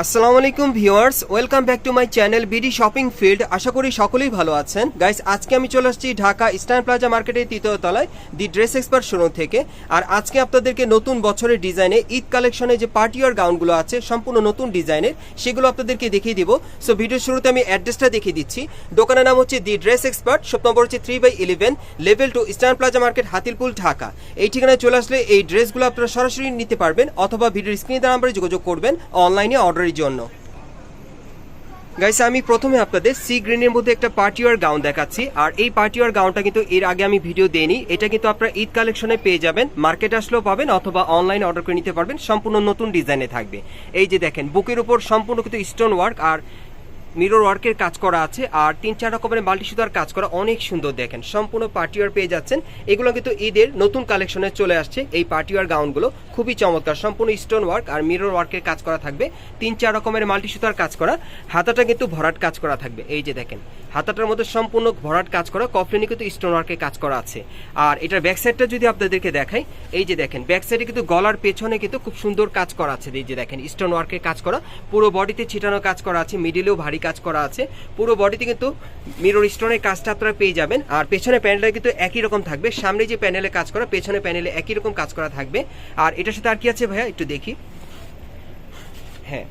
আসসালামু আলাইকুম viewers, welcome back to my channel BD shopping field. আশা করি সকলেই ভালো আছেন। গাইস, আজকে আমি চলে আসছি ঢাকা ইস্টার্ন প্লাজা মার্কেটের তৃতীয় তলায়, দি ড্রেস এক্সপার্ট শোরুম থেকে। আর আজকে আপনাদেরকে নতুন বছরের ডিজাইনে ঈদ কালেকশনে যে পার্টিওয়ার গাউনগুলো আছে, সম্পূর্ণ নতুন ডিজাইনের, সেগুলো আপনাদেরকে দেখিয়ে দিব। সো ভিডিওর শুরুতে আমি অ্যাড্রেসটা দেখিয়ে দিচ্ছি। দোকানের নাম হচ্ছে the dress expert, shop number হচ্ছে three by eleven, level two eastern plaza market, Hatirpool, Dhaka. এই ঠিকানায় চলে আসলে এই ড্রেসগুলো আপনারা সরাসরি নিতে পারবেন, অথবা ভিডিওর স্ক্রিনে নাম্বারে যোগাযোগ করবেন, অনলাইনে অর্ডারের জন্য। গাইস আমি প্রথমে আপনাদের সি গ্রিনের মধ্যে একটা পার্টিওয়ার গাউন দেখাচ্ছি। আর এই পার্টিওয়ার গাউনটা কিন্তু এর আগে আমি ভিডিও দেইনি। এটা কিন্তু আপনারা ঈদ কালেকশনে পেয়ে যাবেন। মার্কেট আসলেও পাবেন অথবা অনলাইন অর্ডার করে নিতে পারবেন। সম্পূর্ণ নতুন ডিজাইনে থাকবে। এই যে দেখেন, বুকের উপর সম্পূর্ণ কিন্তু স্টোন ওয়ার্ক আর মিরর ওয়ার্কের কাজ করা আছে আর তিন চার রকমের মাল্টি সুতার কাজ করা অনেক সুন্দর দেখেন। সম্পূর্ণ পার্টিওয়ার পেয়ে যাচ্ছেন। এগুলো কিন্তু ঈদের নতুন কালেকশনে চলে আসছে। এই পার্টিওয়ার গাউনগুলো খুবই চমৎকার। সম্পূর্ণ স্টোন ওয়ার্ক আর মিরর ওয়ার্কের কাজ করা থাকবে। তিন চার রকমের মাল্টি সুতার কাজ করা। হাতাটা কিন্তু ভরাট কাজ করা থাকবে। এই যে দেখেন, হাতাটার মধ্যে সম্পূর্ণ ভরাট কাজ করা। কফলিনে কিন্তু স্টোন ওয়ার্কের কাজ করা আছে। আর এটার ব্যাক সাইডটা যদি আপনাদেরকে দেখাই, এই যে দেখেন, ব্যাক সাইডে কিন্তু গলার পেছনে কিন্তু খুব সুন্দর কাজ করা আছে। এই যে দেখেন, স্টোন ওয়ার্কের কাজ করা। পুরো বডিতে ছিটানো কাজ করা আছে। মিডিলেও ভারী কাজ করা আছে। পুরো বডিতে কিন্তু মিরর স্টোনের কাজটা আপনারা পেয়ে যাবেন। আর পেছনে প্যানেলটা কিন্তু একই রকম থাকবে। সামনে যে প্যানেলে কাজ করা পেছনে প্যানেলে একই রকম কাজ করা থাকবে। আর এটার সাথে আর কি আছে ভাইয়া? একটু দেখি। হ্যাঁ।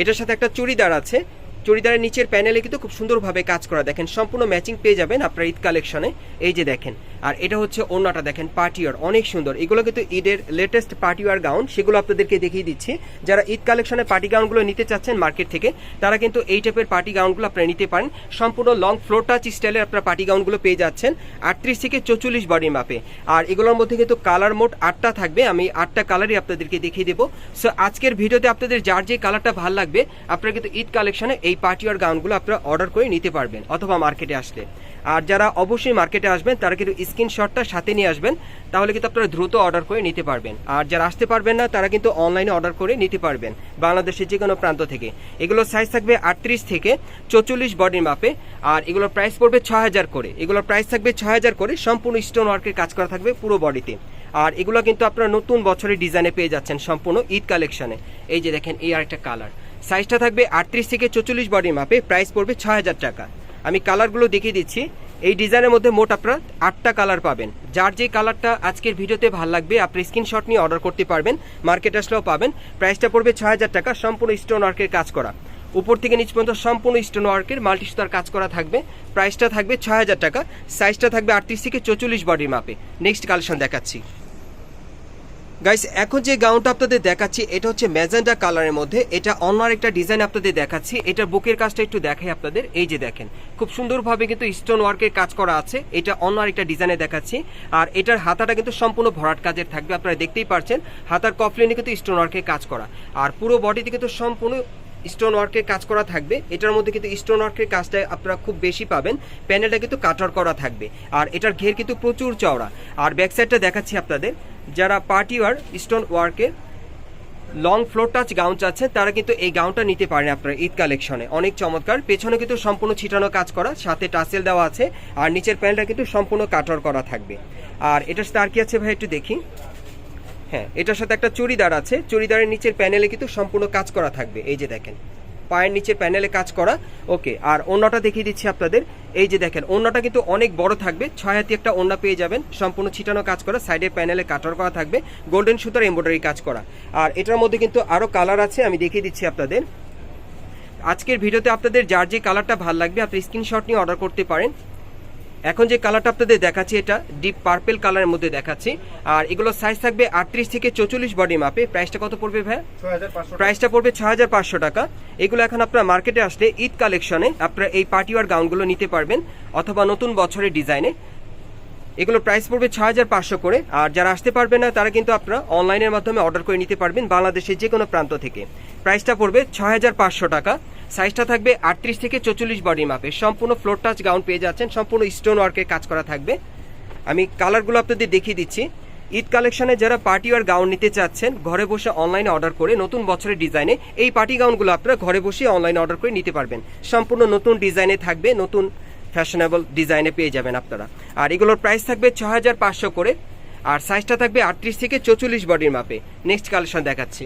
এটার সাথে একটা চুড়িদার আছে। চুড়িদারের নিচের প্যানেলে কিন্তু খুব সুন্দরভাবে কাজ করা। দেখেন, সম্পূর্ণ ম্যাচিং পেয়ে যাবেন আপনার ঈদ কালেকশনে এই যে দেখেন আর এটা হচ্ছে ওড়নাটা দেখেন পার্টিওয়ার অনেক সুন্দর। এগুলো কিন্তু ঈদের লেটেস্ট পার্টিওয়ার গাউন সেগুলো আপনাদেরকে দেখিয়ে দিচ্ছি। যারা ঈদ কালেকশনে পার্টি গাউনগুলো নিতে চাচ্ছেন মার্কেট থেকে, তারা কিন্তু এই টাইপের পার্টি গাউনগুলো আপনারা নিতে পারেন। সম্পূর্ণ লং ফ্লোর টাচ স্টাইলের আপনারা পার্টি গাউনগুলো পেয়ে যাচ্ছেন, আটত্রিশ থেকে চৌচল্লিশ বডির মাপে আর এগুলোর মধ্যে কিন্তু কালার মোট আটটা থাকবে, আমি আটটা কালারই আপনাদেরকে দেখিয়ে দেবো। সো আজকের ভিডিওতে আপনাদের যার যে কালারটা ভালো লাগবে, আপনারা কিন্তু ঈদ কালেকশনে এই পার্টিওয়ার গাউনগুলো আপনারা অর্ডার করে নিতে পারবেন, অথবা মার্কেটে আসলে। আর যারা অবশ্যই মার্কেটে আসবেন, তারা কিন্তু স্ক্রিনশটটা সাথে নিয়ে আসবেন, তাহলে কিন্তু আপনারা দ্রুত অর্ডার করে নিতে পারবেন। আর যারা আসতে পারবেন না, তারা কিন্তু অনলাইনে অর্ডার করে নিতে পারবেন, বাংলাদেশের যে কোনো প্রান্ত থেকে। এগুলোর সাইজ থাকবে আটত্রিশ থেকে চৌচল্লিশ বডির মাপে আর এগুলোর প্রাইস পড়বে ছ হাজার করে। এগুলোর প্রাইস থাকবে ছ হাজার করে, সম্পূর্ণ স্টোন ওয়ার্কের কাজ করা থাকবে পুরো বডিতে আর এগুলো কিন্তু আপনারা নতুন বছরের ডিজাইনে পেয়ে যাচ্ছেন সম্পূর্ণ ঈদ কালেকশনে এই যে দেখেন, এই আরেকটা কালার সাইজটা থাকবে আটত্রিশ থেকে চৌচল্লিশ বডির মাপে প্রাইস পড়বে ছ হাজার টাকা। আমি কালারগুলো দেখিয়ে দিচ্ছি। এই ডিজাইনের মধ্যে মোট আপনারা আটটা কালার পাবেন। যার যে কালারটা আজকের ভিডিওতে ভালো লাগবে, আপনি স্ক্রিনশট নিয়ে অর্ডার করতে পারবেন মার্কেট আসলেও পাবেন। প্রাইসটা পড়বে ছ টাকা, সম্পূর্ণ স্টোন ওয়ার্কের কাজ করা। উপর থেকে নিচ পর্যন্ত সম্পূর্ণ স্টোন ওয়ার্কের মাল্টি সুতার কাজ করা থাকবে। প্রাইসটা থাকবে ছ টাকা সাইজটা থাকবে আটত্রিশ থেকে চৌচল্লিশ বডির মাপে। নেক্সট কালেকশন দেখাচ্ছি। গাইস এখন যে গাউনটা আপনাদের দেখাচ্ছি, এটা হচ্ছে ম্যাজেন্ডা কালারের মধ্যে। এটা অন্য একটা ডিজাইন আপনাদের দেখাচ্ছি। এটা বুকের কাজটা একটু দেখাই আপনাদের। এই যে দেখেন, খুব সুন্দরভাবে কিন্তু স্টোন ওয়ার্কের কাজ করা আছে। এটা অন্য একটা ডিজাইনে দেখাচ্ছি। আর এটার হাতাটা কিন্তু সম্পূর্ণ ভরাট কাজের থাকবে, আপনারা দেখতেই পারছেন। হাতার কফলিনে কিন্তু স্টোন ওয়ার্কের কাজ করা। আর পুরো বডিতে কিন্তু সম্পূর্ণ স্টোন ওয়ার্কের কাজ করা থাকবে। এটার মধ্যে কিন্তু স্টোন ওয়ার্কের কাজটা আপনারা খুব বেশি পাবেন। প্যানেলটা কিন্তু কাটার করা থাকবে। আর এটার ঘের কিন্তু প্রচুর চওড়া। আর ব্যাক সাইডটা দেখাচ্ছি আপনাদের। যারা পার্টি ওয়ার স্টোন ওয়ার্কের লং ফ্লোর টাচ গাউন চাচ্ছেন তারা কিন্তু এই গাউনটা নিতে পারেন আপনারা ঈদ কালেকশনে। অনেক চমৎকার। পেছনে কিন্তু সম্পূর্ণ ছিটানো কাজ করা, সাথে টাসেল দেওয়া আছে, আর নিচের প্যান্টটা কিন্তু সম্পূর্ণ কাটার করা থাকবে। আর এটার সাথে আর কি আছে ভাই একটু দেখি? হ্যাঁ এটার সাথে একটা চুড়িদার আছে। চুড়িদারের নিচের প্যানেলে কিন্তু সম্পূর্ণ কাজ করা থাকবে। এই যে দেখেন। পায়ের নিচের প্যানেলে কাজ করা। ওকে, আর অন্যটা দেখিয়ে দিচ্ছি আপনাদের। এই যে দেখেন অন্যটা কিন্তু অনেক বড় থাকবে। ছয় হাতি একটা অন্য পেয়ে যাবেন। সম্পূর্ণ ছিটানো কাজ করা, সাইডে প্যানেলে কাটার করা থাকবে। গোল্ডেন সুতার এমব্রয়ডারি কাজ করা। আর এটার মধ্যে কিন্তু আরও কালার আছে, আমি দেখিয়ে দিচ্ছি আপনাদের। আজকের ভিডিওতে আপনাদের যার যে কালারটা ভালো লাগবে, আপনি স্ক্রিনশট নিয়ে অর্ডার করতে পারেন। এখন যে কালারটা আপনাদের দেখাচ্ছি এটা ডিপ পার্পেল কালারের মধ্যে দেখাচ্ছি। আর এগুলো সাইজ থাকবে আটত্রিশ থেকে চৌচল্লিশ বডি মাপে প্রাইসটা কত পড়বে ভাই? প্রাইসটা পড়বে ছ হাজার পাঁচশো টাকা। এগুলো এখন আপনার মার্কেটে আসলে ঈদ কালেকশনে আপনারা এই পার্টিওয়ার গাউনগুলো নিতে পারবেন অথবা নতুন বছরের ডিজাইনে এগুলো প্রাইস পড়বে ছ হাজার পাঁচশো করে। আর যারা আসতে পারবেন না তারা কিন্তু আপনারা অনলাইনের মাধ্যমে অর্ডার করে নিতে পারবেন বাংলাদেশের যে কোনো প্রান্ত থেকে। প্রাইসটা পড়বে ছ হাজার পাঁচশো টাকা। সাইজটা থাকবে আটত্রিশ থেকে চৌচল্লিশ বডি মাপে সম্পূর্ণ ফ্লোর টাচ গাউন পেয়ে যাচ্ছেন, সম্পূর্ণ স্টোন ওয়ার্কের কাজ করা থাকবে। আমি কালারগুলো আপনাদের দেখিয়ে দিচ্ছি। ঈদ কালেকশনে যারা পার্টি আর গাউন নিতে চাচ্ছেন, ঘরে বসে অনলাইনে অর্ডার করে নতুন বছরের ডিজাইনে এই পার্টি গাউনগুলো আপনারা ঘরে বসে অনলাইনে অর্ডার করে নিতে পারবেন। সম্পূর্ণ নতুন ডিজাইনে থাকবে, নতুন ফ্যাশনেবল ডিজাইনে পেয়ে যাবেন আপনারা। আর এগুলোর প্রাইস থাকবে ছ হাজার পাঁচশো করে। আর সাইজটা থাকবে আটত্রিশ থেকে চৌচল্লিশ বডির মাপে নেক্সট কালেকশন দেখাচ্ছি।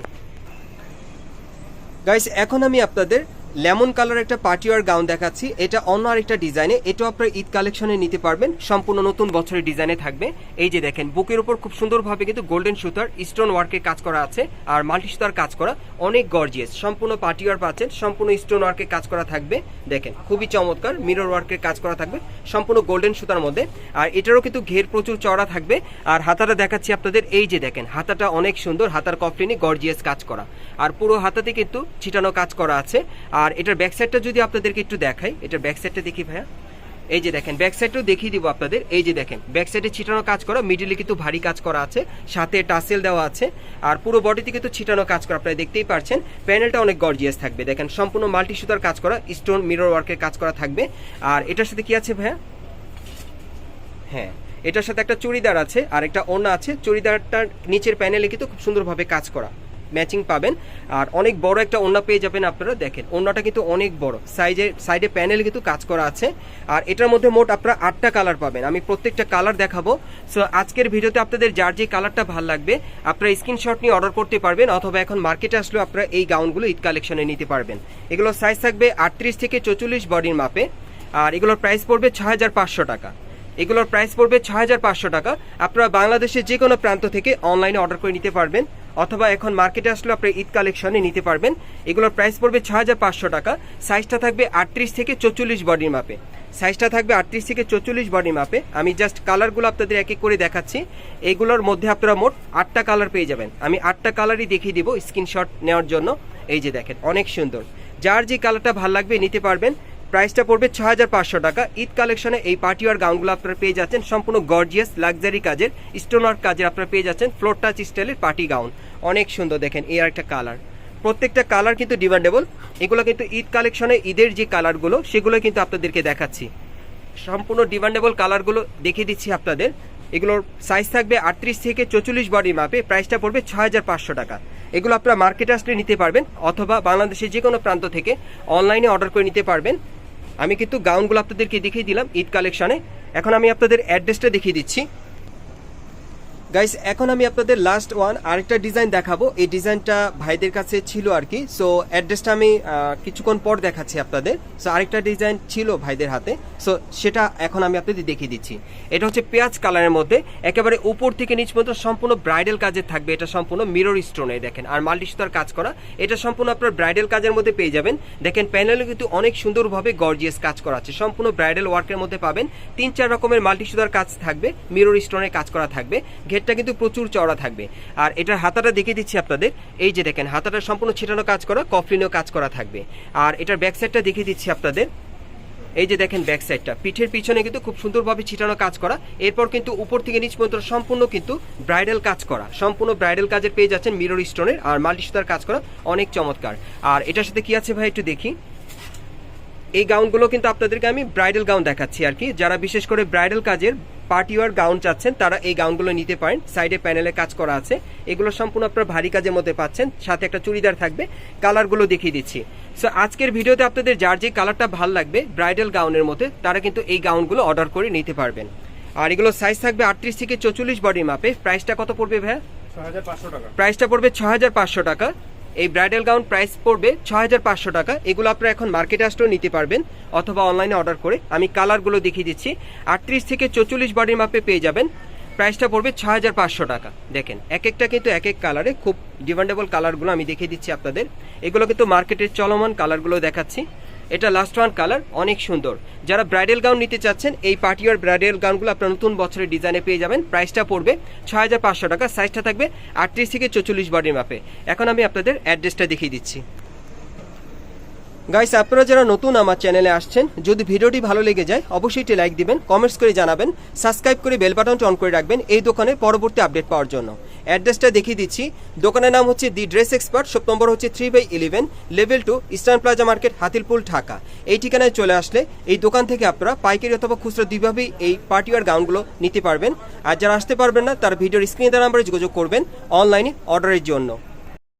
গাইস এখন আমি আপনাদের লেমন কালার একটা পার্টিওয়ার গাউন দেখাচ্ছি। এটা অন্য আরেকটা ডিজাইনে। এটাও আপনার ঈদ কালেকশনে নিতে পারবেন। সম্পূর্ণ নতুন বছরের ডিজাইনে থাকবে। এই যে দেখেন, বুকের উপর খুব সুন্দরভাবে কিন্তু গোল্ডেন সুতার, স্টোন ওয়ার্কের কাজ করা আছে আর মাল্টি সুতার কাজ করা। অনেক গর্জিয়াস। সম্পূর্ণ পার্টিওয়ার পাচ্ছেন। সম্পূর্ণ স্টোন ওয়ার্কের কাজ করা থাকবে। দেখেন, খুবই চমৎকার। মিরর ওয়ার্কের কাজ করা থাকবে। সম্পূর্ণ গোল্ডেন সুতার মধ্যে। আর এটারও কিন্তু ঘের প্রচুর চড়া থাকবে। আর হাতাটা দেখাচ্ছি আপনাদের। এই যে দেখেন, হাতাটা অনেক সুন্দর। হাতার কফলিনে গর্জিয়াস কাজ করা। আর পুরো হাতাতে কিন্তু ছিটানো কাজ করা আছে। আর এটার ব্যাক সাইডটা যদি আপনাদেরকে একটু দেখাই, এটার ব্যাক সাইডটা দেখি ভাইয়া। এই যে দেখেন ব্যাক সাইডটাও দেখিয়ে দিব আপনাদের। এই যে দেখেন ব্যাক সাইডে ছিটানো কাজ করা মিডিলে কিন্তু ভারী কাজ করা আছে। সাথে টাসেল দেওয়া আছে। আর পুরো বডিতে কিন্তু ছিটানো কাজ করা, আপনারা দেখতেই পারছেন। প্যানেলটা অনেক গর্জিয়াস থাকবে। দেখেন, সম্পূর্ণ মাল্টি সুতার কাজ করা স্টোন মিরর ওয়ার্কের কাজ করা থাকবে। আর এটার সাথে কি আছে ভাইয়া? হ্যাঁ এটার সাথে একটা চুড়িদার আছে, আর একটা ওড়না আছে। চুড়িদারটার নিচের প্যানেলে কিন্তু খুব সুন্দরভাবে কাজ করা। ম্যাচিং পাবেন। আর অনেক বড় একটা ওড়না পেয়ে যাবেন আপনারা, দেখেন, ওড়নাটা কিন্তু অনেক বড়। সাইজে, সাইডে প্যানেল কিন্তু কাজ করা আছে। আর এটার মধ্যে মোট আপনারা আটটা কালার পাবেন। আমি প্রত্যেকটা কালার দেখাবো। সো আজকের ভিডিওতে আপনাদের যার যে কালারটা ভালো লাগবে, আপনারা স্ক্রিনশট নিয়ে অর্ডার করতে পারবেন, অথবা এখন মার্কেটে আসলেও আপনারা এই গাউনগুলো ঈদ কালেকশনে নিতে পারবেন। এগুলো সাইজ থাকবে আটত্রিশ থেকে চৌচল্লিশ বডির মাপে। আর এগুলোর প্রাইস পড়বে ছ হাজার টাকা। এগুলোর প্রাইস পড়বে ছ টাকা। আপনারা বাংলাদেশের যে কোনো প্রান্ত থেকে অনলাইনে অর্ডার করে নিতে পারবেন। অথবা এখন মার্কেটে আসলে আপনি ঈদ কালেকশনে নিতে পারবেন। এগুলোর প্রাইস পড়বে ছ হাজার পাঁচশো টাকা। সাইজটা থাকবে আটত্রিশ থেকে চৌচল্লিশ বডির মাপে সাইজটা থাকবে আটত্রিশ থেকে চৌচল্লিশ বডির মাপে আমি জাস্ট কালারগুলো আপনাদের এক এক করে দেখাচ্ছি। এগুলোর মধ্যে আপনারা মোট আটটা কালার পেয়ে যাবেন। আমি আটটা কালারই দেখিয়ে দিব স্ক্রিনশট নেওয়ার জন্য। এই যে দেখেন, অনেক সুন্দর। যার যে কালারটা ভালো লাগবে নিতে পারবেন প্রাইসটা পড়বে ছ হাজার পাঁচশো টাকা। ঈদ কালেকশনে এই পার্টিওয়ার গাউনগুলো আপনারা পেয়ে যাচ্ছেন। সম্পূর্ণ গর্জিয়াস লাক্সারি কাজের স্টোন ওয়ার্ক কাজের আপনারা পেয়ে যাচ্ছেন ফ্লোর টাচ স্টাইলের পার্টি গাউন। অনেক সুন্দর দেখেন, এই আর একটা কালার। প্রত্যেকটা কালার কিন্তু ডিমান্ডেবল। এগুলো কিন্তু ঈদ কালেকশনে ঈদের যে কালারগুলো, সেগুলো কিন্তু আপনাদেরকে দেখাচ্ছি। সম্পূর্ণ ডিমান্ডেবল কালারগুলো দেখিয়ে দিচ্ছি আপনাদের। এগুলোর সাইজ থাকবে আটত্রিশ থেকে চৌচল্লিশ বডি মাপে প্রাইসটা পড়বে ছ হাজার পাঁচশো টাকা। এগুলো আপনারা মার্কেটে আসলে নিতে পারবেন, অথবা বাংলাদেশের যে কোনো প্রান্ত থেকে অনলাইনে অর্ডার করে নিতে পারবেন। আমি কিন্তু গাউনগুলো আপনাদেরকে দেখিয়ে দিলাম ঈদ কালেকশানে। এখন আমি আপনাদের অ্যাড্রেসটা দেখিয়ে দিচ্ছি। গাইস এখন আমি আপনাদের লাস্ট ওয়ান আরেকটা ডিজাইন দেখাবো। এই ডিজাইনটা ভাইদের কাছে ছিল আর কি। সো অ্যাড্রেসটা আমি কিছুক্ষণ পর দেখাচ্ছি আপনাদের। সো আরেকটা ডিজাইন ছিল ভাইদের হাতে। সো সেটা এখন আমি আপনাদের দেখিয়ে দিচ্ছি। এটা হচ্ছে পেঁয়াজ কালারের মধ্যে। একেবারে উপর থেকে নিচ পর্যন্ত সম্পূর্ণ ব্রাইডাল কাজের থাকবে। এটা সম্পূর্ণ মিরর স্টোনে দেখেন। আর মাল্টি সুতার কাজ করা। এটা সম্পূর্ণ আপনার ব্রাইডাল কাজের মধ্যে পেয়ে যাবেন। দেখেন প্যানেলে কিন্তু অনেক সুন্দরভাবে গর্জিয়াস কাজ করা আছে। সম্পূর্ণ ব্রাইডাল ওয়ার্কের মধ্যে পাবেন। তিন চার রকমের মাল্টি সুতার কাজ থাকবে। মিরর স্টোনের কাজ করা থাকবে। ঘেরটা কিন্তু প্রচুর চওড়া থাকবে। আর এটার হাতাটা দেখিয়ে দিচ্ছি আপনাদের। এই যে দেখেন, হাতাটা সম্পূর্ণ ছিটানো কাজ করা কফলিনেও কাজ করা থাকবে। আর এটার ব্যাক সাইডটা দেখিয়ে দিচ্ছি আপনাদের। এই যে দেখেন ব্যাক সাইডটা পিঠের পিছনে কিন্তু খুব সুন্দরভাবে ছিটানো কাজ করা। এরপর কিন্তু উপর থেকে নিচ পর্যন্ত সম্পূর্ণ কিন্তু ব্রাইডাল কাজ করা। সম্পূর্ণ ব্রাইডাল কাজের পেয়ে যাচ্ছেন মিরর স্টোনের আর মাল্টি সুতার কাজ করা। অনেক চমৎকার। আর এটার সাথে কি আছে ভাই একটু দেখি। এই গাউনগুলো কিন্তু আপনাদেরকে আমি ব্রাইডাল গাউন দেখাচ্ছি আর কি। যারা বিশেষ করে ব্রাইডাল কাজের পার্টি ওয়ার গাউন চাচ্ছেন তারা এই গাউনগুলো নিতে পারেন। সাইডে প্যানেলে কাজ করা আছে। এগুলো সম্পূর্ণ আপনার ভারী কাজের মধ্যে পাচ্ছেন। সাথে একটা চুড়িদার থাকবে। কালারগুলো দেখিয়ে দিচ্ছি। সো আজকের ভিডিওতে আপনাদের যার যে কালারটা ভালো লাগবে ব্রাইডাল গাউনের মধ্যে তারা কিন্তু এই গাউনগুলো অর্ডার করে নিতে পারবেন। আর এগুলো সাইজ থাকবে আটত্রিশ থেকে চৌচল্লিশ বডির মাপে প্রাইসটা কত পড়বে ভাইয়া? ছ হাজার পাঁচশো টাকা। প্রাইসটা পড়বে ছ হাজার পাঁচশো টাকা। এই ব্রাইডাল গাউন প্রাইস পড়বে ছ হাজার পাঁচশো টাকা। এগুলো আপনারা এখন মার্কেটে আসলেও নিতে পারবেন অথবা অনলাইনে অর্ডার করে। আমি কালারগুলো দেখিয়ে দিচ্ছি। আটত্রিশ থেকে চৌচল্লিশ বডির মাপে পেয়ে যাবেন। প্রাইসটা পড়বে ছ হাজার পাঁচশো টাকা। দেখেন, এক একটা কিন্তু এক এক কালারে খুব ডিমান্ডেবল কালারগুলো আমি দেখিয়ে দিচ্ছি আপনাদের। এগুলো কিন্তু মার্কেটের চলমান কালারগুলো দেখাচ্ছি। এটা লাস্ট ওয়ান কালার অনেক সুন্দর। যারা ব্রাইডাল গাউন নিতে চাচ্ছেন, এই পার্টিয়ার ব্রাইডাল গাউনগুলো আপনার নতুন বছরের ডিজাইনে পেয়ে যাবেন। প্রাইসটা পড়বে ছ হাজার পাঁচশো টাকা সাইজটা থাকবে আটত্রিশ থেকে চৌচল্লিশ বডির মাপে এখন আমি আপনাদের অ্যাড্রেসটা দেখিয়ে দিচ্ছি। গাইস আপনারা যারা নতুন আমার চ্যানেলে আসছেন, যদি ভিডিওটি ভালো লেগে যায়, অবশ্যই একটি লাইক দিবেন কমেন্টস করে জানাবেন সাবস্ক্রাইব করে বেল বাটনটি অন করে রাখবেন, এই দোকানের পরবর্তী আপডেট পাওয়ার জন্য। অ্যাড্রেসটা দেখিয়ে দিচ্ছি। দোকানের নাম হচ্ছে the dress expert, shop number হচ্ছে three by eleven, level two, eastern plaza market Hatirpool Dhaka. এই ঠিকানায় চলে আসলে এই দোকান থেকে আপনারা পাইকারি অথবা খুচরো দুইভাবেই এই পার্টিওয়ার গাউনগুলো নিতে পারবেন। আর যারা আসতে পারবেন না, তার ভিডিওর স্ক্রিনে তার নাম্বারে যোগাযোগ করবেন অনলাইনে অর্ডারের জন্য।